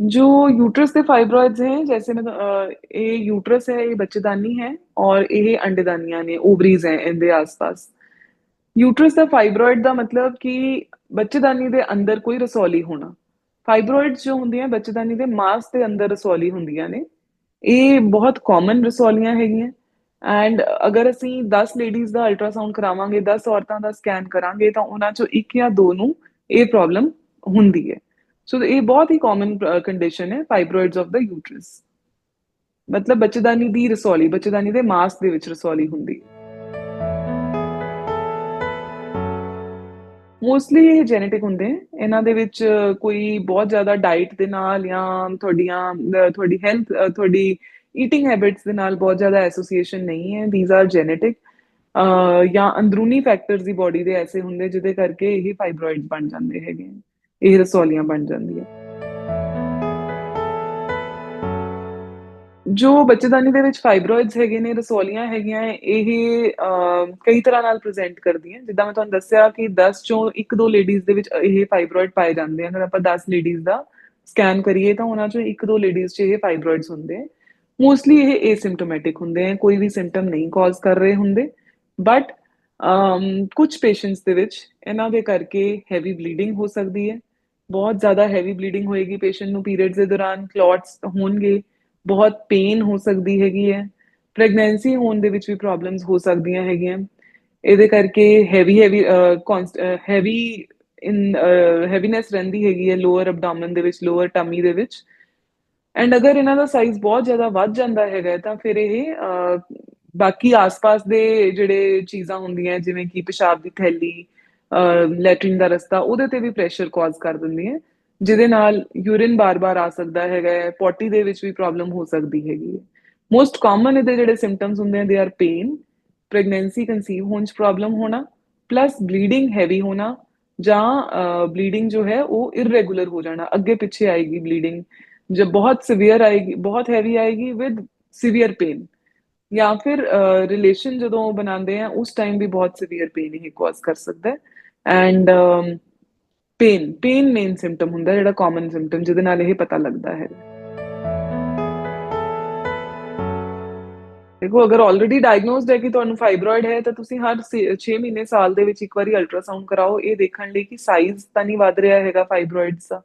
जो यूट्रस ਦੇ ਫਾਈਬਰੋਇਡਸ ਹੈ ਜੈਸੇ ਮੈਂ ਅ, ਇਹ ਯੂਟਰਸ ਹੈ ਇਹ ਬੱਚੇਦਾਨੀ ਹੈ ਔਰ ਇਹ ਅੰਡੇਦਾਨੀਆਂ ਨੇ ਓਵਰੀਜ਼ ਹੈ ਇਹਦੇ ਆਸ-ਪਾਸ ਯੂਟਰਸ ਦਾ ਫਾਈਬਰੋਇਡ ਦਾ ਮਤਲਬ ਕਿ ਬੱਚੇਦਾਨੀ ਦੇ ਅੰਦਰ ਕੋਈ ਰਸੌਲੀ ਹੋਣਾ ਫਾਈਬਰੋਇਡਸ ਜੋ ਹੁੰਦੀਆਂ ਬੱਚੇਦਾਨੀ ਦੇ ਮਾਸ ਦੇ ਅੰਦਰ ਰਸੌਲੀ ਹੁੰਦੀਆਂ ਨੇ ਇਹ ਬਹੁਤ ਕਾਮਨ ਰਸੌਲੀਆਂ ਹੈਗੀਆਂ ਐਂਡ ਅਗਰ ਅਸੀਂ 10 ਲੇਡੀਜ਼ ਦਾ ਅਲਟਰਾਸਾਊਂਡ ਕਰਾਵਾਂਗੇ 10 ਔਰਤਾਂ ਦਾ ਸਕੈਨ ਕਰਾਂਗੇ ਤਾਂ ਉਹਨਾਂ ਚੋਂ ਇੱਕ ਜਾਂ ਦੋ ਨੂੰ ਇਹ ਪ੍ਰੋਬਲਮ ਹੁੰਦੀ ਹੈ ਸੋ ਇਹ ਬਹੁਤ ਹੀ ਕਾਮਨ ਕੰਡੀਸ਼ਨ ਹੈ ਫਾਈਬਰੋਇਡਸ ਆਫ ਦਾ ਯੂਟਰਸ ਮਤਲਬ ਬੱਚੇਦਾਨੀ ਦੀ ਰਸੌਲੀ, ਬੱਚੇਦਾਨੀ ਦੇ ਮਾਸ ਦੇ ਵਿੱਚ ਰਸੌਲੀ ਹੁੰਦੀ। ਮੋਸਟਲੀ ਇਹ ਜੈਨੇਟਿਕ ਹੁੰਦੇ ਇਹਨਾਂ ਦੇ ਵਿੱਚ ਕੋਈ ਬਹੁਤ ਜ਼ਿਆਦਾ ਡਾਈਟ ਦੇ ਨਾਲ ਜਾਂ ਤੁਹਾਡੀਆਂ ਤੁਹਾਡੀ ਹੈਲਥ ਤੁਹਾਡੀ ਈਟਿੰਗ ਹੈਬਿਟਸ ਦੇ ਨਾਲ ਬਹੁਤ ਜ਼ਿਆਦਾ ਐਸੋਸੀਏਸ਼ਨ ਨਹੀਂ ਹੈ। ਥੀਸ ਆਰ ਜੈਨੇਟਿਕ ਜਾਂ ਅੰਦਰੂਨੀ ਫੈਕਟਰਸ ਦੀ ਬਾਡੀ ਦੇ ਐਸੇ ਹੁੰਦੇ ਜਿਹਦੇ ਕਰਕੇ ਇਹ ਫਾਈਬਰੋਇਡਸ ਬਣ ਜਾਂਦੇ ਹੈਗੇ। ਇਹ ਰਸੌਲੀਆਂ ਬਣ ਜਾਂਦੀਆਂ। ਜੋ ਬੱਚੇਦਾਨੀ ਦੇ ਵਿੱਚ ਫਾਈਬਰੋਇਡਸ ਹੈਗੇ ਨੇ, ਰਸੌਲੀਆਂ ਹੈਗੀਆਂ, ਇਹ ਕਈ ਤਰ੍ਹਾਂ ਨਾਲ ਪ੍ਰੈਜ਼ੈਂਟ ਕਰਦੀਆਂ। ਜਿੱਦਾਂ ਮੈਂ ਤੁਹਾਨੂੰ ਦੱਸਿਆ ਕਿ 10 ਚੋਂ 1-2 ਲੇਡੀਜ਼ ਦੇ ਵਿੱਚ ਇਹ ਫਾਈਬਰੋਇਡ ਪਾਏ ਜਾਂਦੇ ਆ। ਅਗਰ ਆਪਾਂ 10 ਲੇਡੀਜ਼ ਦਾ ਸਕੈਨ ਕਰੀਏ ਤਾਂ ਉਹਨਾਂ ਚੋਂ 1-2 ਲੇਡੀਜ਼ 'ਚ ਇਹ ਫਾਈਬਰੋਇਡਸ ਹੁੰਦੇ ਆ। ਮੋਸਟਲੀ ਇਹ ਏਸਿੰਪਟੋਮੈਟਿਕ ਹੁੰਦੇ ਆ, ਕੋਈ ਵੀ ਸਿੰਪਟਮ ਨਹੀਂ ਕਾਜ਼ ਕਰ ਰਹੇ ਹੁੰਦੇ। ਬਟ ਕੁਝ ਪੇਸ਼ੈਂਟਸ ਦੇ ਵਿੱਚ ਇਹਨਾਂ ਦੇ ਕਰਕੇ ਹੈਵੀ ਬਲੀਡਿੰਗ ਹੋ ਸਕਦੀ ਹੈ। ਬਹੁਤ ਜ਼ਿਆਦਾ ਹੈਵੀ ਬਲੀਡਿੰਗ ਹੋਏਗੀ ਪੇਸ਼ੈਂਟ ਨੂੰ ਪੀਰੀਅਡਸ ਦੇ ਦੌਰਾਨ ਕਲੌਟਸ ਹੋਣਗੇ, ਬਹੁਤ ਪੇਨ ਹੋ ਸਕਦੀ ਹੈਗੀ ਹੈ ਪ੍ਰੈਗਨੈਂਸੀ ਹੋਣ ਦੇ ਵਿੱਚ ਵੀ ਪ੍ਰੋਬਲਮਸ ਹੋ ਸਕਦੀਆਂ ਹੈਗੀਆਂ। ਇਹਦੇ ਕਰਕੇ heavy heavy heavy in heaviness ਰਹਿੰਦੀ ਹੈਗੀ ਹੈ ਲੋਅਰ ਐਬਡੋਮਨ ਦੇ ਵਿੱਚ ਲੋਅਰ ਟਮੀ ਦੇ ਵਿੱਚ। ਐਂਡ ਅਗਰ ਇਹਨਾਂ ਦਾ ਸਾਈਜ਼ ਬਹੁਤ ਜ਼ਿਆਦਾ ਵੱਧ ਜਾਂਦਾ ਹੈਗਾ, ਤਾਂ ਫਿਰ ਇਹ ਬਾਕੀ ਆਸ-ਪਾਸ ਦੇ ਜਿਹੜੇ ਚੀਜ਼ਾਂ ਹੁੰਦੀਆਂ, ਜਿਵੇਂ ਕਿ ਪਿਸ਼ਾਬ ਦੀ ਥੈਲੀ ਲੈਟਰਿਨ ਦਾ ਰਸਤਾ, ਉਹਦੇ ਤੇ ਵੀ ਪ੍ਰੈਸ਼ਰ ਕਾਜ਼ ਕਰ ਦਿੰਦੀ ਹੈ, ਜਿਹਦੇ ਨਾਲ ਯੂਰਿਨ ਬਾਰ-ਬਾਰ ਆ ਸਕਦਾ ਹੈਗਾ ਹੈ ਪੋਟੀ ਦੇ ਵਿੱਚ ਵੀ ਪ੍ਰੋਬਲਮ ਹੋ ਸਕਦੀ ਹੈਗੀ ਹੈ। ਮੋਸਟ ਕਾਮਨ ਇਹਦੇ ਜਿਹੜੇ ਸਿੰਪਟਮਸ ਹੁੰਦੇ ਆ they are pain pregnancy conceive ਹੋਣ ਚ ਪ੍ਰੋਬਲਮ ਹੋਣਾ ਪਲੱਸ ਬਲੀਡਿੰਗ ਹੈਵੀ ਹੋਣਾ, ਜਾਂ ਬਲੀਡਿੰਗ ਜੋ ਹੈ, ਉਹ ਇਰਰੈਗੂਲਰ ਹੋ ਜਾਣਾ, ਅੱਗੇ ਪਿੱਛੇ ਆਏਗੀ ਬਲੀਡਿੰਗ ਜਬ ਬਹੁਤ ਸਿਵੀਅਰ ਆਏਗੀ, ਬਹੁਤ ਹੈਵੀ ਆਏਗੀ ਵਿਦ ਸਿਵੀਅਰ ਪੇਨ ਜਾਂ ਫਿਰ ਰਿਲੇਸ਼ਨ ਜਦੋਂ ਬਣਾਉਂਦੇ ਆ, ਉਸ ਟਾਈਮ ਵੀ ਬਹੁਤ ਸਿਵੀਅਰ ਪੇਨ ਇਹ ਕਾਜ਼ ਕਰ ਸਕਦਾ ਹੈ। And pain pain main symptom ਹੁੰਦਾ ਜਿਹੜਾ ਕਾਮਨ ਸਿੰਪਟਮ ਜਿਹਦੇ ਨਾਲ ਇਹ ਪਤਾ ਲੱਗਦਾ ਹੈ। ਦੇਖੋ, ਅਗਰ ਆਲਰੇਡੀ ਡਾਇਗਨੋਸਡ ਹੈ ਕਿ ਤੁਹਾਨੂੰ ਫਾਈਬਰੋਇਡ ਹੈ, ਤਾਂ ਤੁਸੀਂ ਹਰ 6 ਮਹੀਨੇ ਸਾਲ ਦੇ ਵਿੱਚ ਇੱਕ ਵਾਰੀ ਅਲਟਰਾਸਾਊਂਡ ਕਰਾਓ। ਇਹ ਦੇਖਣ ਲਈ ਕਿ ਸਾਈਜ਼ ਤਾਂ ਨਹੀਂ ਵੱਧ ਰਿਹਾ ਹੈਗਾ ਫਾਈਬਰੋਇਡਸ ਦਾ।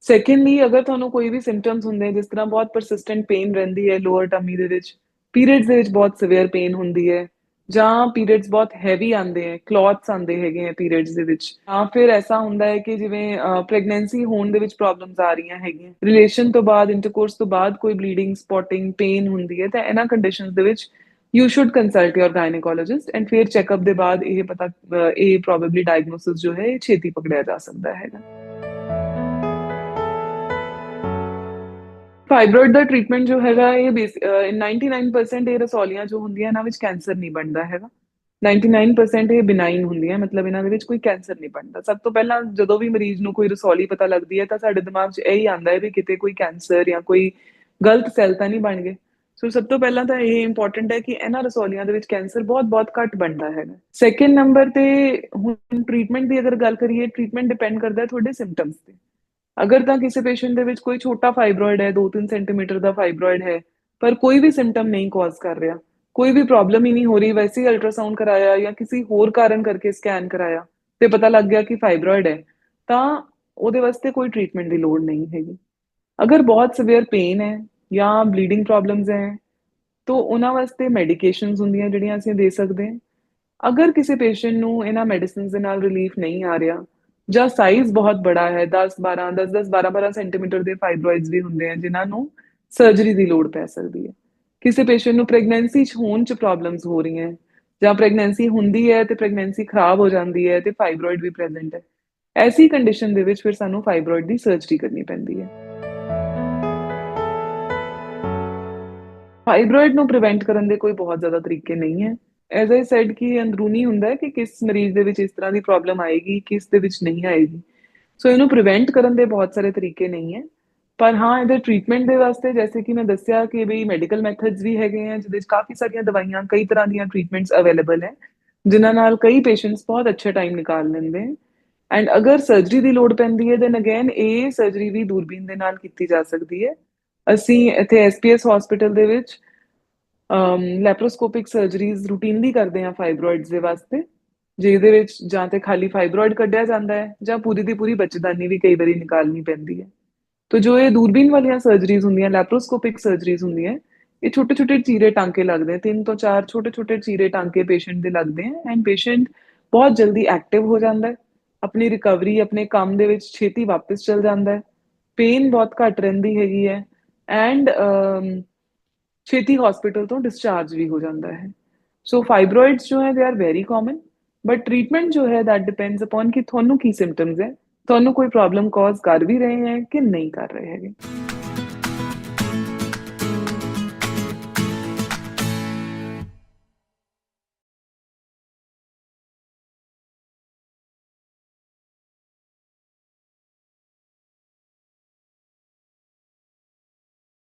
ਸੈਕੰਡਲੀ ਅਗਰ ਤੁਹਾਨੂੰ ਕੋਈ ਵੀ ਸਿੰਪਟਮਸ ਹੁੰਦੇ ਜਿਸ ਤਰ੍ਹਾਂ ਬਹੁਤ ਪਰਸਿਸਟੈਂਟ ਪੇਨ ਰਹਿੰਦੀ ਹੈ ਲੋਅਰ ਟਮੀ ਦੇ ਵਿੱਚ ਪੀਰੀਅਡਸ ਦੇ ਵਿੱਚ ਬਹੁਤ ਸਿਵੀਅਰ ਪੇਨ ਹੁੰਦੀ ਹੈ ਜਾਂ ਪੀਰੀਅਡਸ ਬਹੁਤ ਹੈਵੀ ਆਉਂਦੇ ਹੈ ਕਲੌਟਸ ਆਉਂਦੇ ਹੈਗੇ ਆ ਪੀਰੀਅਡਸ ਦੇ ਵਿੱਚ। ਜਾਂ ਫਿਰ ਐਸਾ ਹੁੰਦਾ ਹੈ ਕਿ ਜਿਵੇਂ ਪ੍ਰੈਗਨੈਂਸੀ ਹੋਣ ਦੇ ਵਿੱਚ ਪ੍ਰੋਬਲਮਸ ਆ ਰਹੀਆਂ ਹੈਗੀਆਂ। ਰਿਲੇਸ਼ਨ ਤੋਂ ਬਾਅਦ ਇੰਟਰਕੋਰਸ ਤੋਂ ਬਾਅਦ ਕੋਈ ਬਲੀਡਿੰਗ ਸਪੌਟਿੰਗ ਪੇਨ ਹੁੰਦੀ ਹੈ, ਤਾਂ ਇਹਨਾਂ ਕੰਡੀਸ਼ਨਸ ਦੇ ਵਿੱਚ you should consult your gynaecologist and ਫਿਰ ਚੈੱਕਅਪ ਦੇ ਬਾਅਦ ਇਹ ਪਤਾ ਇਹ ਪ੍ਰੋਬੇਬਲੀ ਡਾਇਗਨੋਸਿਸ ਜੋ ਹੈ ਛੇਤੀ ਪਕੜਿਆ ਜਾ ਸਕਦਾ ਹੈਗਾ। ਫਾਈਬਰੋਇਡ ਦਾ ਟ੍ਰੀਟਮੈਂਟ ਜੋ ਹੈਗਾ ਇਹ 99% ਇਹ ਰਸੌਲੀਆਂ ਜੋ ਹੁੰਦੀਆਂ, ਇਹਨਾਂ ਵਿੱਚ ਕੈਂਸਰ ਨਹੀਂ ਬਣਦਾ ਹੈਗਾ। 99% ਇਹ ਬਿਨਾਈਨ ਹੁੰਦੀਆਂ, ਮਤਲਬ ਇਹਨਾਂ ਦੇ ਵਿੱਚ ਕੋਈ ਕੈਂਸਰ ਨਹੀਂ ਬਣਦਾ। ਸਭ ਤੋਂ ਪਹਿਲਾਂ ਜਦੋਂ ਵੀ ਮਰੀਜ਼ ਨੂੰ ਕੋਈ ਰਸੌਲੀ ਪਤਾ ਲੱਗਦੀ ਹੈ ਤਾਂ ਸਾਡੇ ਦਿਮਾਗ 'ਚ ਇਹ ਹੀ ਆਉਂਦਾ ਹੈ ਵੀ ਕਿਤੇ ਕੋਈ ਕੈਂਸਰ ਜਾਂ ਕੋਈ ਗਲਤ ਸੈੱਲ ਤਾਂ ਨਹੀਂ ਬਣ ਗਏ। ਸੋ ਸਭ ਤੋਂ ਪਹਿਲਾਂ ਤਾਂ ਇਹ ਇੰਪੋਰਟੈਂਟ ਹੈ ਕਿ ਇਹਨਾਂ ਰਸੌਲੀਆਂ ਦੇ ਵਿੱਚ ਕੈਂਸਰ ਬਹੁਤ ਬਹੁਤ ਘੱਟ ਬਣਦਾ ਹੈਗਾ। ਸੈਕਿੰਡ ਨੰਬਰ ਤੇ ਹੁਣ ਟ੍ਰੀਟਮੈਂਟ ਦੀ ਅਗਰ ਗੱਲ ਕਰੀਏ ਟ੍ਰੀਟਮੈਂਟ ਡਿਪੈਂਡ ਕਰਦਾ ਹੈ ਤੁਹਾਡੇ ਸਿੰਪਟਮਸ ਤੇ। ਅਗਰ ਤਾਂ ਕਿਸੇ ਪੇਸ਼ੈਂਟ ਦੇ ਵਿੱਚ ਕੋਈ ਛੋਟਾ ਫਾਈਬਰੋਇਡ ਹੈ 2-3 ਸੈਂਟੀਮੀਟਰ ਦਾ ਫਾਈਬਰੋਇਡ ਹੈ, ਪਰ ਕੋਈ ਵੀ ਸਿੰਪਟਮ ਨਹੀਂ ਕਾਜ਼ ਕਰ ਰਿਹਾ, ਕੋਈ ਵੀ ਪ੍ਰੋਬਲਮ ਹੀ ਨਹੀਂ ਹੋ ਰਹੀ, ਵੈਸੇ ਹੀ ਅਲਟਰਾਸਾਊਂਡ ਕਰਾਇਆ ਜਾਂ ਕਿਸੇ ਹੋਰ ਕਾਰਨ ਕਰਕੇ ਸਕੈਨ ਕਰਾਇਆ ਤੇ ਪਤਾ ਲੱਗ ਗਿਆ ਕਿ ਫਾਈਬਰੋਇਡ ਹੈ, ਤਾਂ ਉਹਦੇ ਵਾਸਤੇ ਕੋਈ ਟ੍ਰੀਟਮੈਂਟ ਦੀ ਲੋੜ ਨਹੀਂ ਹੈਗੀ। ਅਗਰ ਬਹੁਤ ਸਿਵੀਅਰ ਪੇਨ ਹੈ ਜਾਂ ਬਲੀਡਿੰਗ ਪ੍ਰੋਬਲਮਸ ਹੈ, ਤਾਂ ਉਹਨਾਂ ਵਾਸਤੇ ਮੈਡੀਕੇਸ਼ਨਸ ਹੁੰਦੀਆਂ ਜਿਹੜੀਆਂ ਅਸੀਂ ਦੇ ਸਕਦੇ ਹਾਂ। ਅਗਰ ਕਿਸੇ ਪੇਸ਼ੈਂਟ ਨੂੰ ਇਹਨਾਂ ਮੈਡੀਸਿਨਸ ਦੇ ਨਾਲ ਰਿਲੀਫ ਨਹੀਂ ਆ ਰਿਹਾ ਜਾਂ ਸਾਈਜ਼ ਬਹੁਤ ਬੜਾ ਹੈ 10 12 10 10 12 12 ਸੈਂਟੀਮੀਟਰ ਦੇ ਫਾਈਬਰੋਇਡਸ ਵੀ ਹੁੰਦੇ ਆ, ਜਿਨ੍ਹਾਂ ਨੂੰ ਸਰਜਰੀ ਦੀ ਲੋੜ ਪੈ ਸਕਦੀ ਹੈ। ਕਿਸੇ ਪੇਸ਼ੈਂਟ ਨੂੰ ਪ੍ਰੈਗਨੈਂਸੀ ਚ ਹੋਣ ਚ ਪ੍ਰੋਬਲਮਸ ਹੋ ਰਹੀਆਂ ਜਾਂ ਪ੍ਰੈਗਨੈਂਸੀ ਹੁੰਦੀ ਹੈ ਤੇ ਪ੍ਰੈਗਨੈਂਸੀ ਖਰਾਬ ਹੋ ਜਾਂਦੀ ਹੈ ਤੇ ਫਾਈਬਰੋਇਡ ਵੀ ਪ੍ਰੈਜ਼ੈਂਟ ਹੈ। ਐਸੀ ਕੰਡੀਸ਼ਨ ਦੇ ਵਿੱਚ ਫਿਰ ਸਾਨੂੰ ਫਾਈਬਰੋਇਡ ਦੀ ਸਰਜਰੀ ਕਰਨੀ ਪੈਂਦੀ ਹੈ। ਫਾਈਬਰੋਇਡ ਨੂੰ ਪ੍ਰੀਵੈਂਟ ਕਰਨ ਦੇ ਕੋਈ ਬਹੁਤ ਜ਼ਿਆਦਾ ਤਰੀਕੇ ਨਹੀਂ ਹੈ। ਐਜ਼ ਆਈ ਸੈਡ ਕਿ ਅੰਦਰੂਨੀ ਹੁੰਦਾ ਹੈ ਕਿ ਕਿਸ ਮਰੀਜ਼ ਦੇ ਵਿੱਚ ਇਸ ਤਰ੍ਹਾਂ ਦੀ ਪ੍ਰੋਬਲਮ ਆਏਗੀ, ਕਿਸ ਦੇ ਵਿੱਚ ਨਹੀਂ ਆਏਗੀ। ਸੋ ਇਹਨੂੰ ਪ੍ਰੀਵੈਂਟ ਕਰਨ ਦੇ ਬਹੁਤ ਸਾਰੇ ਤਰੀਕੇ ਨਹੀਂ ਹੈ। ਪਰ ਹਾਂ, ਇਹਦੇ ਟ੍ਰੀਟਮੈਂਟ ਦੇ ਵਾਸਤੇ ਜੈਸੇ ਕਿ ਮੈਂ ਦੱਸਿਆ ਕਿ ਵੀ ਮੈਡੀਕਲ ਮੈਥਡਸ ਵੀ ਹੈਗੇ ਆ, ਜਿਹਦੇ ਵਿੱਚ ਕਾਫੀ ਸਾਰੀਆਂ ਦਵਾਈਆਂ, ਕਈ ਤਰ੍ਹਾਂ ਦੀਆਂ ਟ੍ਰੀਟਮੈਂਟਸ ਅਵੇਲੇਬਲ ਹੈ, ਜਿਨ੍ਹਾਂ ਨਾਲ ਕਈ ਪੇਸ਼ੈਂਟਸ ਬਹੁਤ ਅੱਛਾ ਟਾਈਮ ਨਿਕਾਲ ਲੈਂਦੇ ਹਨ ਐਂਡ ਅਗਰ ਸਰਜਰੀ ਦੀ ਲੋੜ ਪੈਂਦੀ ਹੈ ਦੈਨ ਅਗੇਨ ਇਹ ਸਰਜਰੀ ਵੀ ਦੂਰਬੀਨ ਦੇ ਨਾਲ ਕੀਤੀ ਜਾ ਸਕਦੀ ਹੈ। ਅਸੀਂ ਇੱਥੇ ਐਸਪੀਐਸ ਹਸਪੀਟਲ ਦੇ ਵਿੱਚ ਲੈਪਰੋਸਕੋਪਿਕ ਸਰਜਰੀਜ਼ ਰੂਟੀਨਲੀ ਕਰਦੇ ਹਾਂ ਫਾਈਬਰੋਇਡਸ ਦੇ ਵਾਸਤੇ, ਜਿਹਦੇ ਵਿੱਚ ਜਾਂ ਤੇ ਖਾਲੀ ਫਾਈਬਰੋਇਡ ਕੱਢਿਆ ਜਾਂਦਾ ਹੈ, ਜਾਂ ਪੂਰੀ ਦੀ ਪੂਰੀ ਬੱਚੇਦਾਨੀ ਵੀ ਕਈ ਵਾਰੀ ਨਿਕਾਲਣੀ ਪੈਂਦੀ ਹੈ। ਤੋ ਜੋ ਇਹ ਦੂਰਬੀਨ ਵਾਲੀਆਂ ਸਰਜਰੀਜ਼ ਹੁੰਦੀਆਂ ਲੈਪਰੋਸਕੋਪਿਕ ਸਰਜਰੀਜ਼ ਹੁੰਦੀਆਂ, ਇਹ ਛੋਟੇ ਛੋਟੇ ਚੀਰੇ ਟਾਂਕੇ ਲੱਗਦੇ ਤਿੰਨ ਤੋਂ ਚਾਰ ਛੋਟੇ ਛੋਟੇ ਚੀਰੇ ਟਾਂਕੇ ਪੇਸ਼ੈਂਟ ਦੇ ਲੱਗਦੇ ਹਨ ਐਂਡ ਪੇਸ਼ੈਂਟ ਬਹੁਤ ਜਲਦੀ ਐਕਟਿਵ ਹੋ ਜਾਂਦਾ ਹੈ। ਆਪਣੀ ਰਿਕਵਰੀ ਆਪਣੇ ਕੰਮ ਦੇ ਵਿੱਚ ਛੇਤੀ ਵਾਪਸ ਚਲ ਜਾਂਦਾ ਹੈ। ਪੇਨ ਬਹੁਤ ਘੱਟ ਰਹਿੰਦੀ ਹੈਗੀ ਹੈ ਐਂਡ ਛੇਤੀ ਹਸਪੀਟਲ ਤੋਂ ਡਿਸਚਾਰਜ ਵੀ ਹੋ ਜਾਂਦਾ ਹੈ ਸੋ ਫਾਈਬਰੋਇਡਸ ਜੋ ਹੈ they are very common but treatment ਜੋ ਹੈ ਦੈਟ ਡਿਪੈਂਡਸ ਅਪਨ ਕਿ ਤੁਹਾਨੂੰ ਕੀ ਸਿੰਪਟਮਸ ਹੈ ਤੁਹਾਨੂੰ ਕੋਈ ਪ੍ਰੋਬਲਮ ਕਾਜ਼ ਕਰ ਵੀ ਰਹੇ ਹੈ ਕਿ ਨਹੀਂ ਕਰ ਰਹੇ ਹੈਗੇ